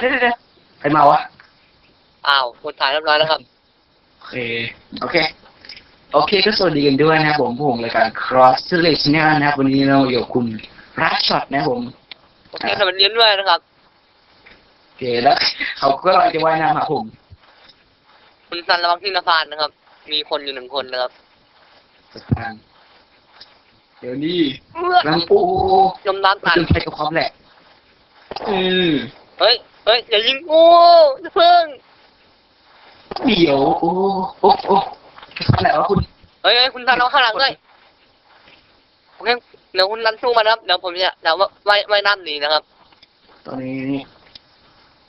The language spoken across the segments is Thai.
เดี๋ยวเดี๋ยวเดี๋ยวใครมาวะอ้าวคนถ่ายเรียบร้อยแล้วครับ โอเคโอเค โอเคก็สวัสดีกันด้วยนะครับผมผมรายการ Cross Selection นะครับวันนี้เราอยู่กับคุณรัชช็อตนะครับผมโอเคสวัสดีด้วยนะครับ โอเคแล้ว เขาก็กำลังจะว่ายน้ำหาผมคุณซันระวังที่นภานนะครับ มีคนอยู่หนึ่งคนนะครับสักทางเดี๋ยวนี้เมื่อกำลังปูจมน้ำตัตันนไปกับความแหละอืมเฮ้ย เฮ้ย อย่ายิงกูอย่าเพิ่งเดี๋ยว โอ้โอ้โอ้ขนาดว่าคุณเฮ้ยเฮ้ยคุณซันเอาข้างหลังด้วยโอเคเดี๋ยวคุณซันสู้มานะครับเดี๋ยวผมจะเดี๋ยวว่ายว่ายน้ำหนีนะครับตอนนี้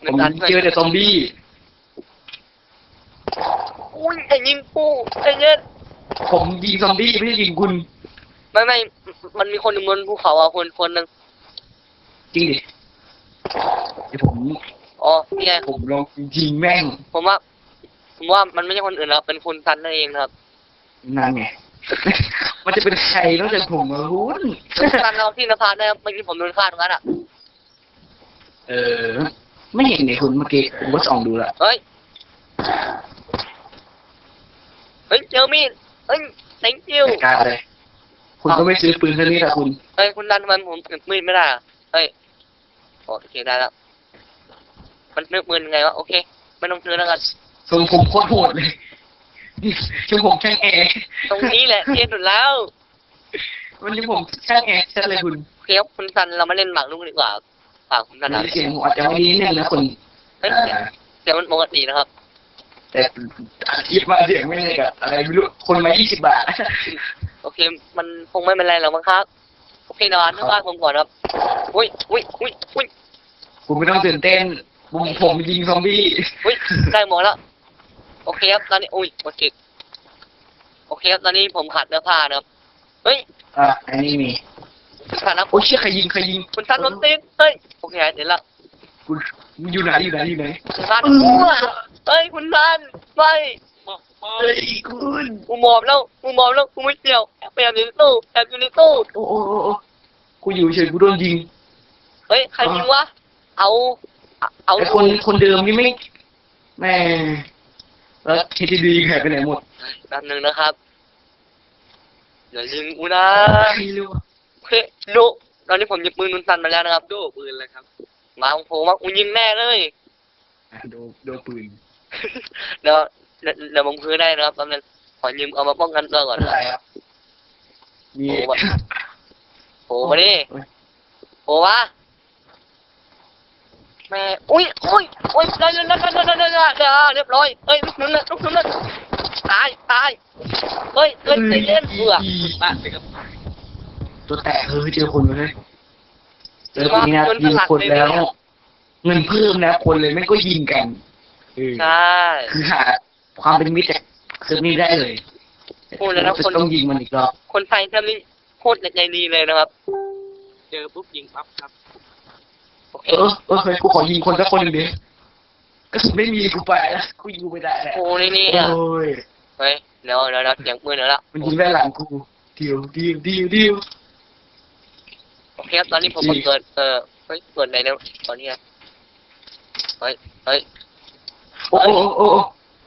หนึ่ผมงอันเจอแต่ซอมบี้อุ้ยไอ้ยิงกูไอ้เย็นผมยิงซอมบี้ไม่ได้ยิงคุณไม่ไม่มันมีคนหนึ่งบนภูเขาอะคนคนหนึ่งจริงดิเดี๋ยวผม อ๋อนี่ไงผมลองยิงแม่ง ผมว่า ผมว่ามันไม่ใช่คนอื่นนะครับเป็นคุณซันนั่นเองนะครับนั่นไง มันจะเป็นใครนอกจากผมอะคุณคุณซันเอาที่นภานะครับเมื่อกี้ผมโดนฆ่าตรงนั้นอะ เออ ไม่เห็นเนี่ยคุณเมื่อกี้ผมก็ส่องดูละเฮ้ย เฮ้ยเจอมีดเฮ้ย thank you จัดการเลย คุณก็ไม่ซื้อปืนแค่นี้ละคุณ เฮ้ยคุณดันทำไมผมเก็บมีดไม่ได้อะเฮ้ยโอเคได้แล้ว มันนึกมือยังไงวะโอเค ไม่ต้องซื้อแล้วกันทรงผมโคตรโหดเลยนี่ทรงผมช่างแอร์ตรงนี้แหละเทียนสุดแล้ววันนี้ผมช่างแอร์ชัดเลยคุณโอเคครับคุณซันเรามาเล่นหมากลูกดีกว่าฝากคุณซันนะเสียงผมอาจจะไม่ดีนิดนึงนะคุณเฮ้ยอ่าเดี๋ยวมันปกตินะครับ แต่อาทิตย์มาเสียงไม่ได้กับอะไรไม่รู้คนมายี่สิบบาทโอเค มันคงไม่เป็นไรหรอกมั้งครับโอเคนอนนึกว่าผมก่อนครับอุ้ยอุ้ยอุ้ยอุ้ยคุณไม่ต้องตื่นเต้น ผมผมยิงซอมบี้อุ้ยได้หมดแล้ว โอเคครับตอนนี้อุ้ยโอเคโอเคครับตอนนี้ผมขาดเนื้อผ้านะครับเฮ้ยอะอันนี้มีคุณซันนะโอ้ยเชี่ยใครยิงใครยิงคุณซันโดนตีนเฮ้ยโอเคเดี๋ยวละคุณอยู่ไหนอยู่ไหนอยู่ไหนคุณซันเฮ้ยคุณซันไม่เฮ้ยคุณกูหมอบแล้วกูหมอบแล้วกูไม่เกี่ยวแอบไปแอบอยู่ในตู้แอบอยู่ในตู้โอ้โอ้โอ้โอ้กูอยู่เฉยกูโดนยิงเฮ้ยใครยิงวะเอา เอาไอ้คนคนเดิมนี่ไม่แม่แล้วเคทีดีหายไปไหนหมดแป๊บนึงนะครับ อย่ายิงกูนะใครรู้วะโอเคดูตอนนี้ผมหยิบปืนนุนซันมาแล้วนะครับ ดูปืนเลยครับ มาของผมว่ากูยิงแน่เลย อะโดนโดนปืนเดี๋ยวเดี๋ยวเดี๋ยวผมคืนได้นะครับแป๊บนึงขอยืมเอามาป้องกันตัวก่อนอะไรอะมี โอ้วะโผล่มาดิโอ้ยโผล่มา แม่อุ้ยอุ้ยอุ้ยนั่นนั่นนั่นนั่นนั่นเรียบร้อยเฮ้ยนั่นนั่นนั่นนั่นตายตายเฮ้ยเฮ้ยเล่นเบื่อมาตัวแตะเฮ้ยเจอคนเลยเจอคนนี้นะยิงคนแล้ว เงินเพิ่มนะคนเลยไม่ก็ยิงกันใช่คือหาความเป็นมิตรคือนี่ได้เลยพูดแล้วะคนต้องยิงมันอีกรอบคนไทยถ้าไม่โคตรใจดีเลยนะครับ เจอปุ๊บยิงปั๊บครับ เออเออเฮ้ยกูขอยิงคนสักคนหนึ่งดิกระสุนไม่มีกูไปแล้วกูยิงไม่ได้แล้วโอ้นี่นี่โอ้ยเฮ้ยเดี๋ยวเดี๋ยวเดี๋ยวเสียงปืนเดี๋ยวละมันยิงได้หลังกูเดียวเดียวเดียวเดียวโอเคครับตอนนี้ผมเกิดเออเฮ้ยเกิดอะไหนแล้วตอนนี้อะเฮ้ยเฮ้ยโอ้โอ้โอ้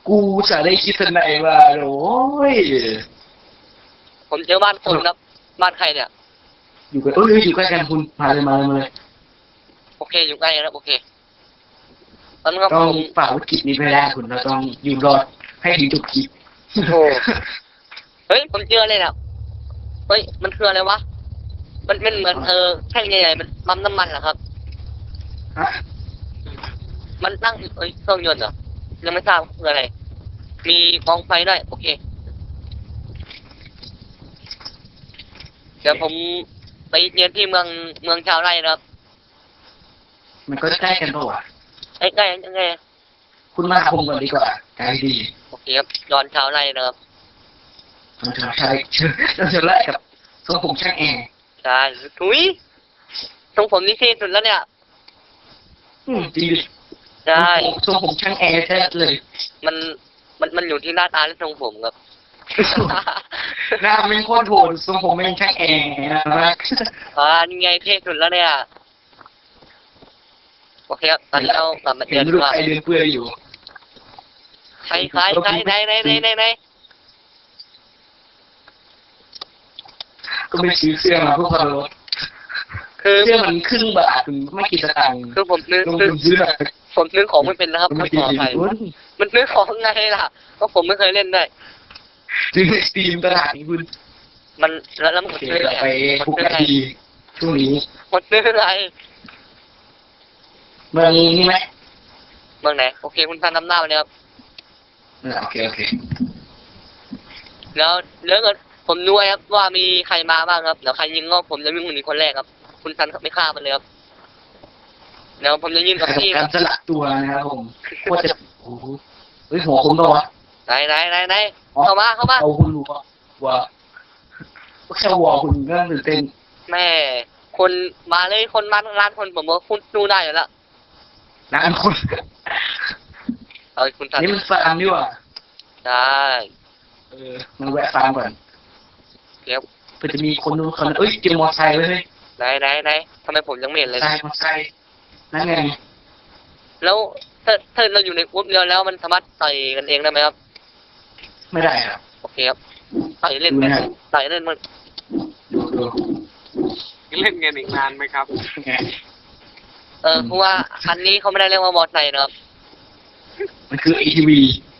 กูจะได้คิดสนายว่าโอ้ยผมเจอบ้านคนครับบ้านใครเนี่ยอยู่กันเอ้ยอยู่ใกล้กันคุณมาเลยมาเลยมาเลย โอเคอยู่ใกล้นะครับโอเคตอนนี้ครับต้องผมฝ่าวิกฤตนี้ไปได้คุณเราต้องอยู่รอดให้ถึงจบคลิปโอ้เฮ้ยผมเจออะไรเนี่ยเฮ้ยมันคืออะไรวะมันมันเหมือนเออแท่งใหญ่ๆมันปั๊มน้ำมันเหรอครับฮะมันตั้งเอ้ยเครื่องยนต์เหรอยังไม่ทราบคืออะไร มีกองไฟด้วยโอเค เดี๋ยวผมไปเรียนที่เมืองเมืองชาวไร่นะครับ มันก็ใกล้กันปะวะใกล้ๆยังไงคุณมาหาผมก่อนดีกว่าไกลดีโอเคครับย้อนชาวไร่นะครับเราจะใช้เราจะไล่กับทรงผมช่างแอร์ใช่ถุยทรงผมนี่ที่สุดแล้วเนี่ย อืมจริงดิใช่ทรงผมช่างแอร์แท้เลย มันมันมันอยู่ที่หน้าตาและทรงผมครับหน้าไม่งโคตรโหดทรงผมไม่งช่างแอร์นะอ่านี่ไงเท่สุดแล้วเนี่ย โอเคครับตอนนี้เรากลับมาเจเห็อนกันรูปว่าใครเดินเปื่อยอยู่ ใครใครใครไหนไหนไหนไหนไหนก็ไม่ซื้อเสื้อมาเพื่อความลดคือเสื้อมันครึ่งบาทถึงไม่กี่สตางค์คือผมนึกลงนึกทุนซื้อแบบผมนึกของไม่เป็นนะครับมันต้ไม่องขกี่ออภัยคุณมันนึกของไงล่ะก็ผมไม่เคยเล่นด้วยซื้อในสตรีมตลาดนี้คุณมันแล้วแล้วมันโอเคนึกเราอะไรไปมันคุกนึกนาอะไรทีช่วงนี้มันนึกอะไร เมืองนี่ไหมเมืองไหน โอเค คุณทันทำหน้าไปเลยครับเออโอเค โอเค แล้วแล้วเกิดผมดูครับว่ามีใครมาบ้างครับเดี๋ยวใครยิงก็ผมจะวิ่งหนีคนแรกครับ คุณทันไม่ฆ่ามันเลยครับเดี๋ยวผมจะยืนกับพี่คการัรบสลักตัวนะครับผมโคตรจะโอ้โหเฮ้ยหัวคุณปะวะไหนไหนไหนไหนอ๋อเข้ามาเข้ามาเอาคุณรู้ปะว่าแค่วอคุณก็ตื่นเต้นแม่ คนมาเลยคนมาร้านคนผมว่าคุณดูได้อยู่แล้ว นานคนเอาคุณทันนี่มันฟาร์มดีกว่าได้เออมันแวะฟาร์มก่อนเดี๋ยวเพื่อจะมีคนนู้นคนนั้นเอ้ยเจอมอไซค์ไว้เฮ้ยไหนไหนไหนทำไมผมยังไม่เห็นเลยไซค์มอไซค์นั่นไงแล้วถ้าถ้าเราอยู่ในกลุ่มเดียวแล้วมันสามารถต่อยกันเองได้ไหมครับ ไม่ได้ครับโอเคครับต่อยเล่นดูไหมนะต่อยเล่นมันดูดูเล่นกันอีกนานไหมครับไง เออเพราะว่าอันนี้เขาไม่ได้เรียกว่ามอไซค์นะครับ มันคือ ATV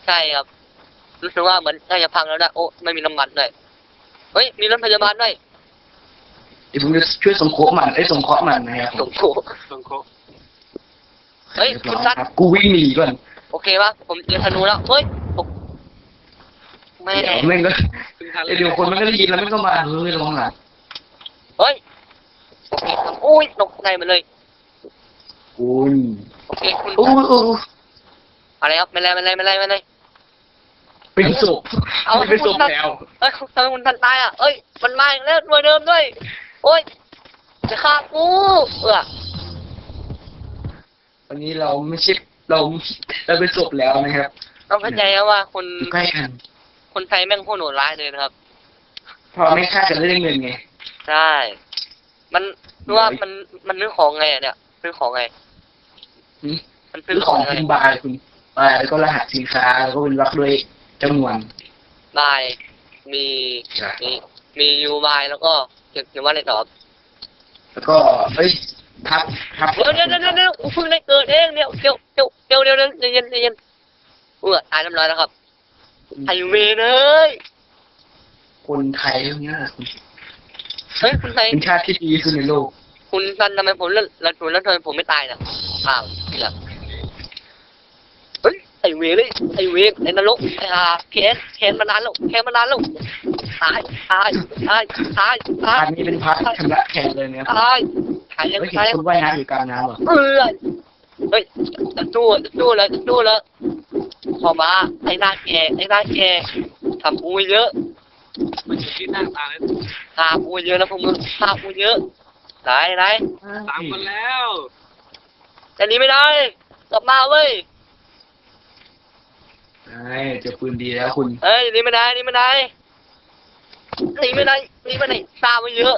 ใช่ครับ รู้สึกว่าเหมือนใกล้จะพังแล้วนะโอ้ไม่มีน้ำมันด้วยเฮ้ย มีรถพยาบาลด้วยเดี๋ยวผมจะช่วยสงเคราะห์มันไอ้ยสงเคราะห์มันนะครับส่งโถส่งโคเฮ้ยรีบคุณร้อนัทรับกูวิ่งหนีก่อนโอเคปะผมเจอธนูแล้ว เฮ้ยตกแม่เดี๋ยวแม่งก็ซึ่งทันเดี๋ยวคนมันก็ได้ยินแล้วมันก็มาเฮ้ยระวังหลังเฮ้ยโอเคครับโอ้ยตกใจหมาเลย คุณโอเคคุณโอ้โอ้อะไรครับไม่ไรไม่ไรไม่ไรไม่ไรเป็นศพเอาไม่เป็นศพแล้วเอ้ยทำไมคุณทันตายอะเอ้ยมันมาอีกแล้วตัวเดิมด้วย โอ้ยจะฆ่ากูเออวันนี้เราไม่ใช่เราเราเป็นศพแล้วนะครับต้องเข้าใจนะว่าคนอยู่ใกล้กันคนไทยแม่งโคตรโหดร้ายเลยนะครับเพราะไม่ฆ่ากันได้เงินไงใช่มันรู้ว่ามันมันซื้อของไงอะเนี่ยซื้อของไงหื มันซื้ซื้อของงไงคุณบายคุณบายแล้วก็รหัสสินค้าแล้วก็เป็นรักด้วยจำนวนบายมีมีมียูบายแล้วก็เกี่ยวว่าอะไรตอบแล้วก็เอ้ยทับทับเดี๋ยวเดี๋ยวเดี๋ยวเดี๋ยวเพิ่งได้เกิดเองเดี๋ยวเดี๋ยวเดี๋ยวเดี๋ยวเดี๋ยวเดี๋ยวเย็นเย็นเออตายเรียบร้อยแล้วครับไอเวรเอ้ยคนไทยพวกเนี้ยคุณเฮ้ยคุณไทยเป็นชาติที่ดีที่สุดในโลก คุณซันทำไมผมเล่นแล้วคุณแล้วทำไมผมไม่ตายน่ะ อ้าวนี่แหละเฮ้ยไอเวรเลยไอเวรไอนรกไออาเคนเคนมานานแล้วเคนมานานแล้วตายตายตายตายตายพาร์ทนี้เป็นพาร์ทชำระแขนเลยนะครับตายตายยังไม่เห็นตายคนว่ายน้ำอยู่กลางน้ำเหรอเออเฮ้ยจะสู้จะสู้แล้วจะสู้แล้วพอมาไอ้หน้าแกไอ้หน้าแกทำกูเยอะมันอยู่ที่หน้าตาแล้วทากูเยอะแล้วพวกมึงทากูเยอะไหนไหน สามคนแล้ว จะหนีไม่ได้กลับมาเว้ยใช่เจอปืนดีแล้วคุณเฮ้ยหนีไม่ได้หนีไม่ได้หนีไม่ได้หนีไม่ได้ทาไปเยอะ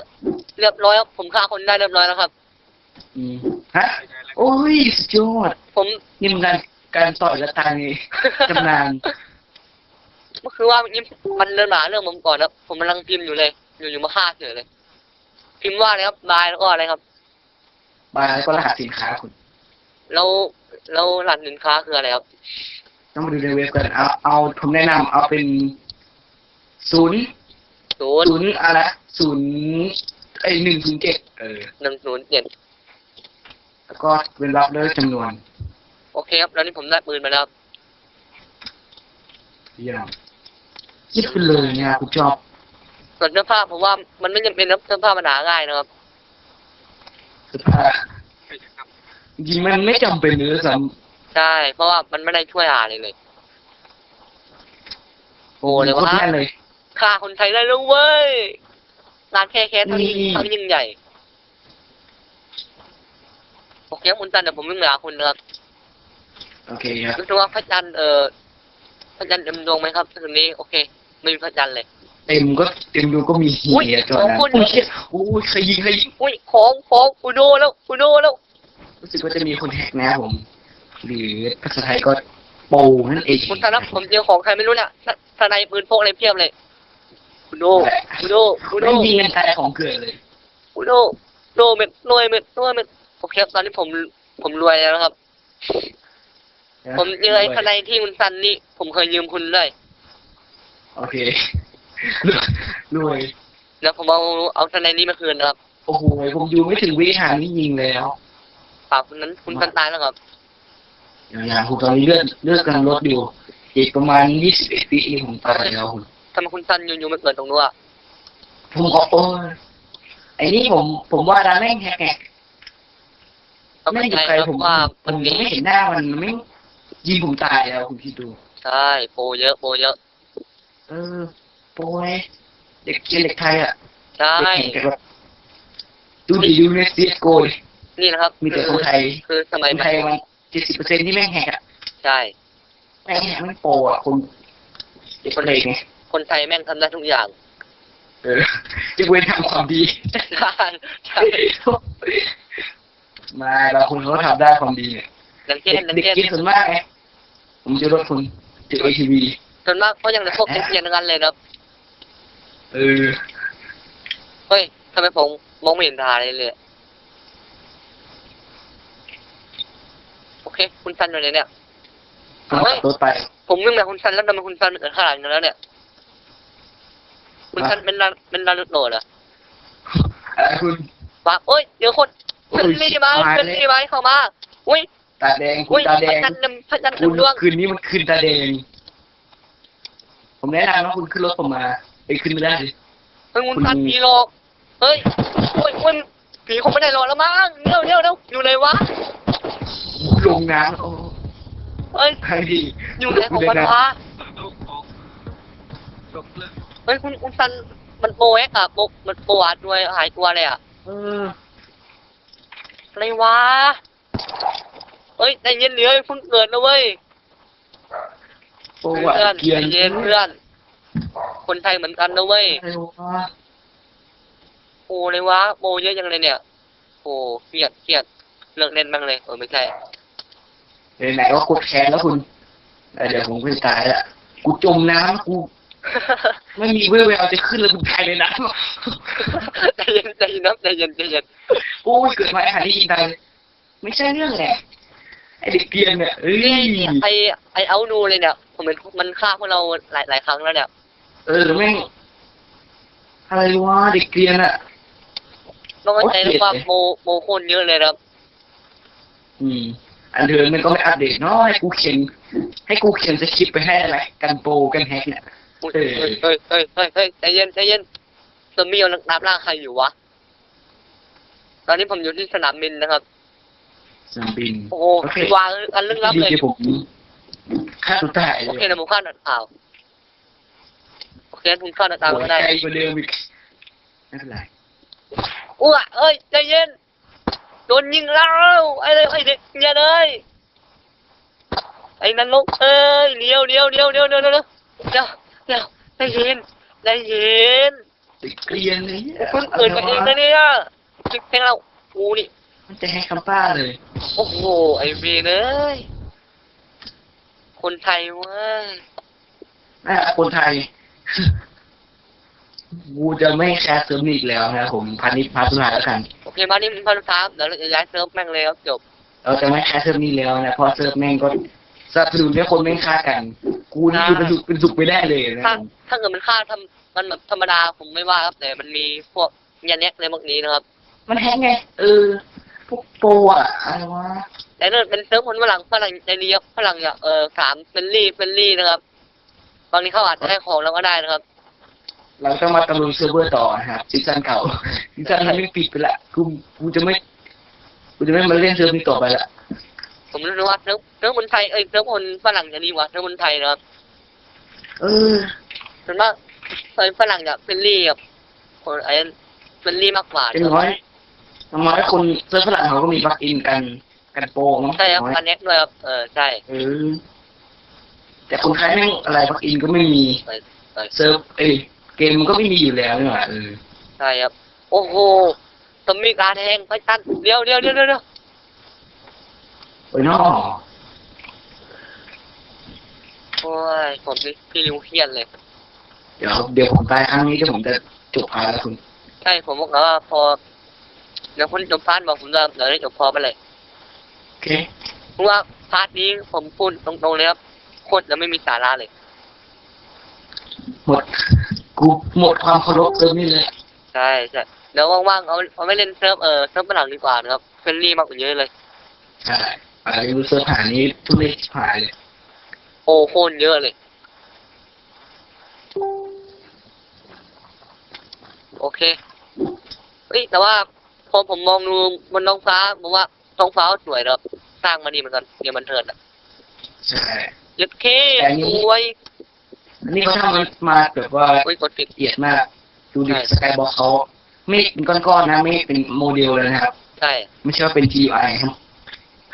เรียบร้อยครับผมฆ่าคนได้เรียบร้อยแล้วครับ อืมฮะ โอ้ยสุดยอดผมนี่มันการการต่อยและตายในตำนานก็คือว่ายิ้มมันเดินหนาเรื่องผมก่อนครับผมกำลังพิมพ์อยู่เลย อยู่อยู่มาฆ่าเฉยเลย พิมพ์ว่าอะไรครับบายแล้วก็อะไรครับบายแล้วก็รหัสสินค้าคุณ แล้วแล้วหลักสินค้าคืออะไรครับ ต้องมาดูในเว็บกันเอาเอาผมแนะนำเอาเป็นศูนย์ศูนย์ศูนย์อะไรศูนย์ไอหนึ่งศูนย์เจ็ดเออหนึ่งศูนย์เจ็ดแล้วก็เป็นรับด้วยจำนวน โอเคครับ แล้วนี่ผมได้ปืนมาแล้วครับเยี่ยมคิดไปเลยเนี่ยคุณชอบส่วนเสื้อผ้าผมว่ามันไม่จำเป็นครับเสื้อผ้ามันหาง่ายนะครับเสื้อผ้าใครจะครับ จริงๆมันไม่จำเป็นเลยซ้ใช่ เพราะว่ามันไม่ได้ช่วยหาเลยเลยำโอ้เลยวะโคตรแน่นเลยฆ่าคนไทยได้แล้วเว้ยงานแค่แค่เท่านี้นี่เท่ายิ่งใหญ่ โอเคครับคุณจันเดี๋ยวผมวิ่งไปหาคุณนะครับโอเคครับรู้สึกว่าพระจันทร์เอ่อพระจันทร์เต็มดวงไหมครับคืนนี้โอเค ไม่มีพระจันทร์เลย เต็มก็เต็มดูก็มีเฮีอุ๊ยยจอดนะของคุณโอ้ยเชี่ยโอ้ยใครยิงใครยิงอุ้ยของของอุโดแล้วอุโดแล้ว รู้สึกว่าจะมีคนแฮกนะครับผม หรือภาษาไทยก็โปนั่นเองคุณทันครับผมเจอของใครไม่รู้เนี่ยสสไนปืนพกอะไรเพียบเลย คุณดูคุณดูคุณดูไม่ยิงกันตายของเกิดเลย คุณดูโดเม็ดรวยเม็ดรวยเม็ดโอเคครับตอนนี้ผมผมรวยแล้วนะครับ ผมเจอไอ้สไนที่คุณซันนี่ ผมเคยยืมคุณด้วยโอเครวยแล้วผมเอาเอาสไนนี้มาคืนนะครับ โอ้โหผมอยู่ไม่ถึงวิหารนี่ยิงแล้ว ปากคุณนั้นคุณซันตายแล้วครับอย่างๆผมตอนนี้เลือดเลือดกำลังลดอยู่อีกประมาณยี่สิบเอ็ดปีผมตายแล้วคุณทำไมคุณซันอยู่ๆมาเกิดตรงนู้นอะผมก็โอ้ยไอ้นี่ผม ผมว่าร้านแม่งแฮกแฮกก็แม่ไม่งอยู่ใช่ไกลครับผมว่าผมันมมียังไม่เห็นหน้ามันไม่งยิงผมตายแล้วคุณคิดดู ใช่โปรเยอะโปรเยอะ เออ โปยเด็กเกียร์เด็กไทยอะใช่เด็กแข่งกันแบบดูดิดูในซีโกย นี่นะครับมีแต่คนไทย คือสคมัยนใหม่ไทยมันเจ็ดสิบเปอร์เซ็นที่แม่งแฮกอะใช่ แม่งแฮกแม่งโปรอะคนเด็กคนเล็กไงคนไทยแม่งทำได้ทุกอย่างเออจะเว้นทำความดี ใช่ใช่มาบางคนเขาทำได้ความดีเนี่ยดังเช่เด็นกดังเด็กเช่นกินส่วนมากไงผมจะรถคุณถึงไอทีวีส่วนมากเขายังในพวกเรียนกันเลยนะครับเออเฮ้ยทำไมผมมองไม่เห็นทางเลยเลยโอ เค คุณซันอยู่ไหนเนี่ยเอาขับรถไปผมนึกแบบคุณซันแล้วทำไมคุณซันเกิดข้างหลังอยู่แล้วเนี่ย คุณซันเป็นนาเป็นนารุโตะเหรออะไรคุณว่าโอ้ยเดี๋ยวคนโอ้ยเพื่อนรีบมาชิบหายเพื่อนเลยรีบมาเข้ามาอุ้ยตาแดงคุอุ้ณยตาพแดระงจันทร์นำพระจันทร์คุณนำดวงคืนนี้มันคืนตาแดง ผมแนะนำว่าคุณขึ้นรถผมมาไปขึ้นไม่ได้ดิเฮ้ยคุณคุณซันผีหลอกเฮ้ยโอ้ยโอ้ยผีคงไม่ได้หลอกแล้วมั้งเร็วเร็วเร็วอยู่ไหนวะ ลงน้ำโอ้เฮ้ยใครดีอยู่ไหนของมันวะลูกของจบเลยเฮ้ยคุณคุณซันมันโปรแอคอะโปรมันโปรอัดด้วยหายตัวเลยอะเอออะไรวะเฮ้ยใจเย็นเหลือเพิ่งเกิดนะเว้ยโอ้วะเพื่อนเกียใจร์เย็นเพื่อน คนไทยเหมือนกันนะเว้ยอะไรวะโอ้เลยวะโปรเยอะจังเลยเนี่ยโอ้เครียดเครียดเลิกเล่นบ้างเลยเออไม่ใช่เดี๋ยว ไหนว่ากดแขนแล้วคุณเออเดี๋ยวผมก็จะตายละกูจมน้ำกู ไม่มีเวลเวลจะขึ้นแล้วกูตายเลยนะใจเย็นใจเย็นนะใจเย็นใจเย็นโอ้ยเกิดมาไอ้หาที่ยิงตายเลยไม่ใช่เรื่องแหละไอเด็กเกรียนเนี่ยเอ้ยไอไอเอานูเลยเนี่ยผมเห็นมันฆ่าพวกเราหลายหลายครั้งแล้วเนี่ย เออแม่งอะไรวะเด็กเกรียนอะต้องเข้าใจโอ้นะเกลียดว่าเลยโมโมโคนเยอะเลยนะครับ อืม อันเดิมมันก็ไม่อัปเดตเนาะให้กูเขียนให้กูเขียนสคริปต์ไปให้อะไรกันโปรกันแฮกเนี่ยเฮ้ยเฮ้ยเฮ้ยเฮ้ยใจเย็นใจเย็นซอมบี้กำลังตามล่าใครอยู่วะ ตอนนี้ผมอยู่ที่สนามบินนะครับ สนามบิน โอ้โหโอเควางอันลึกลับเลยผมฆ่าตัวตายโอเคยนะผมฆ่าหนัดข่าวโอเคงั้นผมฆ่าหนัดตามหัวก็ใจได้กว่าเดิมอีกไม่เป็นไร อ้วเอ้ยใจเย็น โดนยิงแล้วไอ้เลยไอ้เด็กอย่าเลยไอ้นันลกเอ้ยเลี้ยวเลี้ยวเลี้ยวเลี้ยวเลี้ยวเลี้ยวเลี้ยวเดี๋ยวเดี๋ยวใจเย็นใจเย็นเด็กเกรียนเลยเนี่ยเพิ่งเกิดมาเองนะเนี่ยจิกเพลงเรากูนี่มันจะให้คำป้าเลย โอ้โหไอ้เวรเอ้ยคนไทยเว้ยน่าคนไทย กูจะไม่แคร์เซิร์ฟนี้อีกแล้วนะครับผมพันนิพพาสุดท้ายแล้วกันโอเคมานี่พันธามเดี๋ยวเราจะย้ายเซิร์ฟแม่งเลยครับจบเราจะไม่แคร์เซิร์ฟนี้แล้วนะเพราะเซิร์ฟแม่งก็สนับสนุนให้คนแม่งฆ่ากัน กูนี่คือเป็นสุขเป็นสุขไม่ได้เลยนะถ้าถ้าเกิดมันค่าทำมันแบบธรรมดาผมไม่ว่าครับแต่มันมีพวกยันเน็กในพวกนี้นะครับ มันแฮงไงเออพวกโปรอะอะไรวะแต่ถ้าเป็นเซิร์ฟคนฝรั่งฝรั่งใจดีครับฝรั่งเนี่ยเออสามเฟรนลี่เฟรนลี่นะครับบางทีเขาอาจจะให้ของเราก็ได้นะครับ เราต้องมาตำรุงเซิร์ฟเวอร์ต่อนะครับซีซั่นเก่าซีซั่นนี้ไม่ปิดไปละกูกูจะไม่กูจะไม่มาเล่นเซิร์ฟนี้ต่อไปละผมรู้สึกว่าเซิร์ฟเซิร์ฟคนไทยเอ้ยเซิร์ฟคนฝรั่งจะดีกว่าเซิร์ฟคนไทยนะครับเออส่วนมากเซิร์ฟฝรั่งจะเฟรนลี่กับคนไอ้เฟรนลี่มากกว่าเป็นน้อยน้อยคนเซิร์ฟฝรั่งเขาก็มีบัคอินกันกันโปรเนาะใช่ครับน้อยอันเน็กด้วยครับเออใช่เออแต่คนไทยแม่งอะไรบัคอินก็ไม่มีใช่ใช่เซิร์ฟเอ้ย เกมมันก็ไม่มีอยู่แล้วนี่หว่าเออใช่ครับ โอ้โหสมีการแทงพระจันทร์เดี๋ยวเดี๋ยวเดี๋ยวเดี๋ยวอ้ยน้อโอ้ยผมนี่พี่ริวเครียดเลย เดี๋ยวเดี๋ยวผมตายครั้งนี้เดี๋ยวผมจะจบพาแล้วคุณ ใช่ผมบอกแล้วว่าพอเดี๋ยวคนจบพาร์ทบอกผมจะเดี๋ยวได้จบพอไปเลยโอเคเพราะว่าพาร์ทนี้ผมพูดตรงๆเลยครับโคตรจะไม่มีสาระเลย หมด กูหมดความเคารพเลยนี่เลยใช่ใช่เดี๋ยวว่างๆเอาเอาไม่เล่นเซิร์ฟเออเซิร์ฟฝรั่งดีกว่านะครับเฟรนลี่มากกว่าเยอะเลยใช่อะไรดูเสื้อผ้านี้ทุเรศผายเลยโอ้โคนเยอะเลย โอเคเฮ้ยแต่ว่าพอผมมองดูบนท้องฟ้าผมว่าท้องฟ้าสวยนะครับสร้างมาดีเหมือนกันเดี๋ยวมันเถิดอะใช่ยึดเคแต่อันนี้ สวยอั นนี้เขาทำมันมาแบบว่าเฮ้ยกดผิดละเอียดมากดูดิใช่สกายบอกเขาไม่เป็นก้อนๆนะไม่เป็นโมเดลเลยนะครับ ใช่ไม่ใช่ว่าเป็น GUI ครับ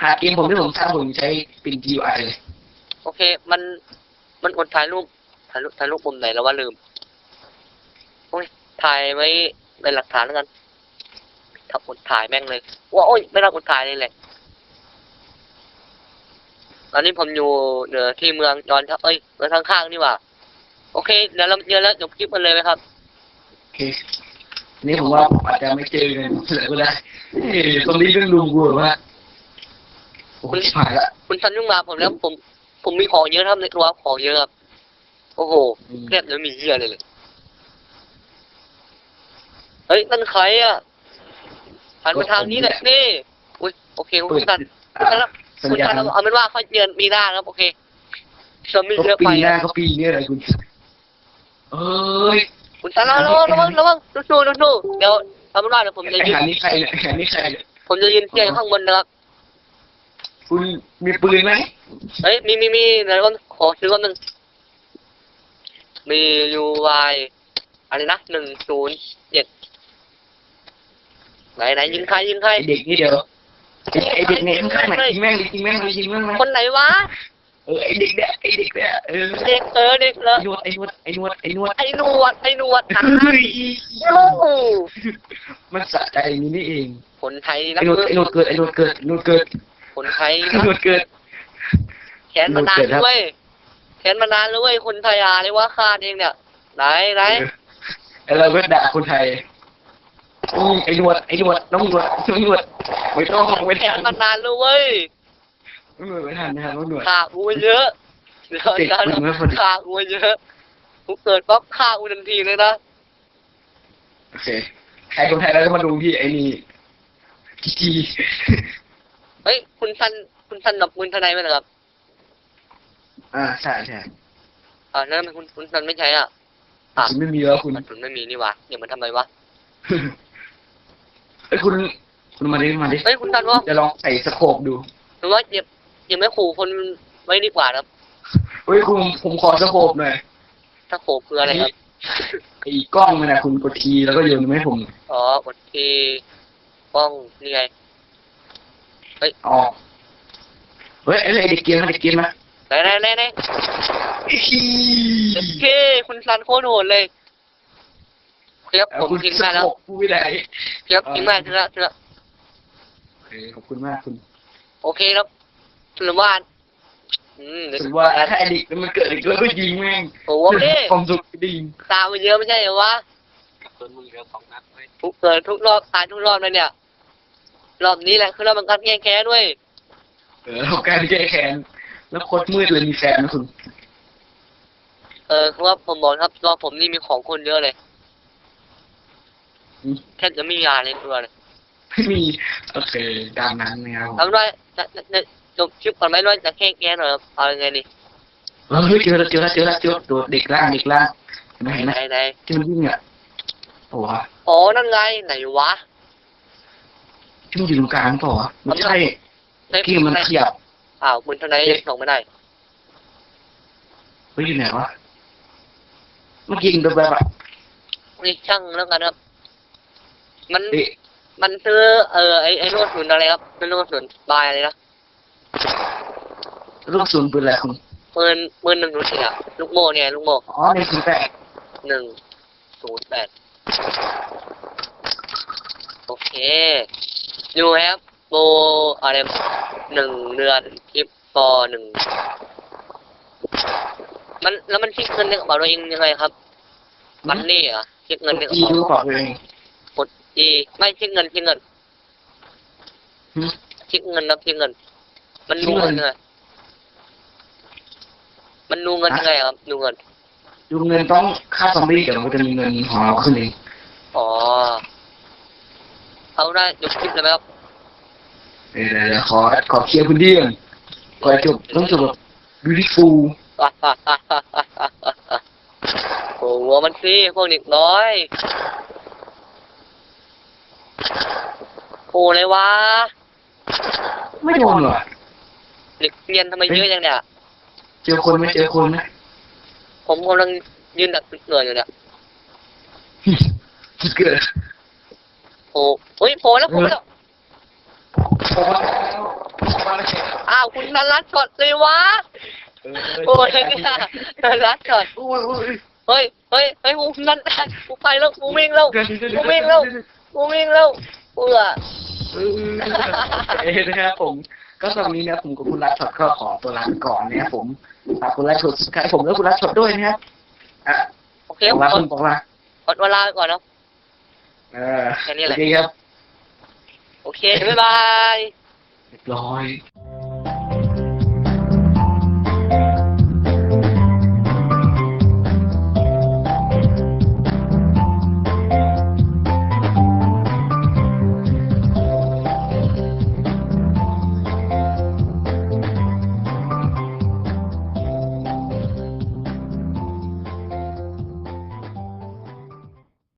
หาเกมผมที่ผมสร้างผมใช้เป็น GUI เลยโอเค มันมันกดถ่ายรูปถ่ายรูปถ่ายรูปมุมไหนแล้วว่าลืมโอ้ยถ่ายไว้เป็นหลักฐานแล้วกันถ้ากดถ่ายแม่งเลยว่าโอ้ยไม่ได้กดถ่ายเลยแหละตอนนี้ผมอยู่เหนือที่เมืองจอนครับเอ้ยเมืองข้างๆนี่หว่า โอเค เดี๋ยวเราเจอแล้วจบคลิปกันเลยไหมครับ โอเคอันนี่ผมว่าผมอาจจะไม่เจอกันเลยก็ได้เฮ้ยตรงนี้เรื่องลุงกูแบบว่าโอ้ยชิบหายละคุณซันยุ่งมาผมแล้วผม ผมมีของเยอะครับในตัวของเยอะครับ โอ้โหอืมแทบจะไม่มีเหี้ยเลยเลยเฮ้ยนั่นใครอะหันมาทางนี้แหละนี่ อุ้ยโอเคคุณซันคุณซันครับสัญคุณญาซันณเอาเป็นว่าเขาเยือนปีหน้าครับ โอเคจะมีก็เยอะปีไปหน้าอะก็ปีนี้อะไรคุณ เอ้ยคุณซันระวังระวังระวังสู้ๆสู้ๆเดี๋ยวเอาเป็นว่าเดี๋ยวผมจะไอ้ยืนหานี่ใครเนี่ยไอ้หานี่ใครเนี่ยผมจะยืนเทียร์อยู่ข้างบนนะครับ คุณมีปืนไหมเฮ้ยมีมีมีเดี๋ยวก่อนขอซื้อก่อนหนึ่งมี UY อะไรนะหนึ่งศูนย์เจ็ดไหนไหนยิงใครยิงใครไอเด็กนี่เดี๋ยวไอ้ไอเด็กเนี่ยข้างๆไหนยิงแม่งดิยิงแม่งเลยยิงแม่งเลยคนไหนวะ เออไอเด็กเนี่ยไอเด็กเนี่ยเออเด็กเออเด็กเลไอยนวดไอนวดไอนวดไอนวดไอ้หนวดไอ้หนวดนะเฮ้ยโอ้โหมันสะใจอย่างนี้นี่เองคนไทยไอนะนวดไอนวดเกิดไอนวดเกิดไอนวดเกิดคนไทยไอนะนวดเกิด แขนมานานแล้วเว้ยแขนมานานแล้วเว้ยคนไทยอาเลยว่าคาดเองเนี่ยไหนไหนไอเราก็ด่าคนไทยอืมไอ้หนวดไอ้หนวดน้องหนวดน้องหนวดไม่ต้องไม่แขทันนมานานแล้วเว้ยน้อง หนวดไม่ทันนะครับน้องหนวดขากูเยอะเดี๋ยวเด็กกันมันไม่พอดี ขากูเยอะกูเกิดปั๊บฆ่ากูทันทีเลยนะโอเคใครคนไทยแล้วก็มาดูที่ไอ้นี่ทีทีเฮ้ยคุณซันคุณซันกับคุณทนายไหมนะครับอ่าใช่ใช่อ่านั่นมันคุณคุณซันไม่ใช่อะอะคุณไม่มีแล้วคุณ มันถึงไม่มีนี่วะเดี๋ยวมันทำไมวะไอ้ยคุณ คุณมาดิมาดิเฮ้ยคุณซันวะ จะลองใส่สโคปดูหรือว่าอย่า อย่าไม่ขู่คนไว้ดีกว่านะครับเฮ้ยคุณผมขอสโคปหน่อยถ้าขู่คืออะไรครับ ไอ้กล้องมันนะคุณกดทีแล้วก็โยนมาให้ผมอ๋อกดทีกล้องนี่ไง อ๋อเฮ้ยไอ้เด็กเกียร์มาเด็กเกียร์มาไหนไหนไหนไหนอีฮีโอเคคุณซันโคตรโหดเลยเพียบเอาผมคุณทิ้งสแม่แล้วโคปกูไม่ได้เพียบทิ้งแม่ทิ้งแล้วทิ้งแล้วโอเคขอบคุณมากคุณ โอเคครับ หรือว่าอืมเดี๋ยวถือว่าถ้าไอ้เด็กมันเกิดอีกแล้วก็ยิงแม่งโอ้โหนี่ความสุขดีงตามมาเยอะไม่ใช่เหรอวะส่วนมึงเหลือสองนัดไว้ทุกเกิดทุกรอบตายทุกรอบเลยเนี่ย รอบนี้แหละคือรอบมันการแก้แค้นด้วย เออเราการแก้แค้นแล้วโคตรมืดเลยมีแฟนนะคุณเออคือว่าผมบอกครับรอบผมนี่มีของคนเยอะเลยอืมแทบจะไม่มียาในตัวเลยไม่มีโอเคตามนั้นนะครับทำด้วย จะจะจะจบคลิปก่อนไหมด้วยจะแก้แค้นหน่อยครับเอายังไงดีเออเฮ้ยเจอแล้วเจอแล้วเจอแล้วเจอตัวเด็กล่างเด็กล่างเห็นไหมเห็นไหมไหนไหนที่มันวิ่งอะโอ้โหอ๋อนั่นไงไหนวะที่มันอยู่ตรงกลางเปล่าวะไม่ใช่เฮ้ยที่มันขยับอ้าวคุณทนายยังส่งไม่ได้เฮ้ยอยู่ไหนวะเมื่อกี้ยิงตัวแบบอะนี่ช่างแล้วกันครับ มัน เอ๊ะมันซื้อ เออไอไอโน้ตศูนย์อะไรครับเป็นโน้ตศูนย์บายอะไรนะ ลูกศูนย์ปืนอะไรคุณปืนปืนหนึ่งศูนย์สี่อะลูกโม่เนี่ยลูกโม่อ๋อในศูนย์แปดหนึ่งศูนย์แปดโอเค you have go อะไรหนึ่งเดือนคลิปฟอหนึ่งมันแล้วมันคิดเงินในกระเป๋าตัวเองยังไงครับมันนี่เหรอะคิดเงินในกระจีเป๋าดูกระเป๋าตัวเองกดจีไม่คิดเงินคิดเงินหึคิดเงินนะคิดเงิน มันดูเงินยังไง มันดูเงินยังไงครับ ดูเงิน ดูเงินต้องค่าซอมบี้เดี๋ยวมันจะมีเงินของเราขึ้นเองอ๋อเอาได้ยกคลิปเลยไหมครับเดี๋ยวเดี๋ยวขอขอเคลียร์พื้นที่ก่อนก่อนจบต้องจบแบบ beautiful โอ้หัวมันสิพวกเด็กน้อยโอ้เลยวะไม่โดนหรอเด็กเรียนทำไมเยอะจังเนี่ย เจอคนไหม่เจอคนนะผมกำลังยืนดักเหนื่อยอยู่เนี่ยเกิดโอ้เฮ้ยโผล่แล้วโผล่แล้วพอแล้วพอแล้วอ้าวคุณนันรัดก่อนเลยวะโอ้ยเนี่ยนันรัดก่อนโอ้ยโอ้ยเฮ้ยเฮ้ยเฮ้ยกูนันรัดกูไปแล้วกูวิ่งแล้วกูวิ่งแล้วกูวิ่งแล้วเบื่อเออ เอ้นะครับผม ก็สำหรับวันนี้นะผมกับคุณรัฐช็อตก็ขอตัวลาไปก่อนนะครับผมฝากคุณรัฐช็อตใครผมและคุณรัฐช็อตด้วยนะครับอะโอเคบอกขลาอคุณบอกลาขอเวลาไปก่อนเนาะเออแค่นี้แหละโอเคครับ โอเคบ๊ายบายเรียบร้อย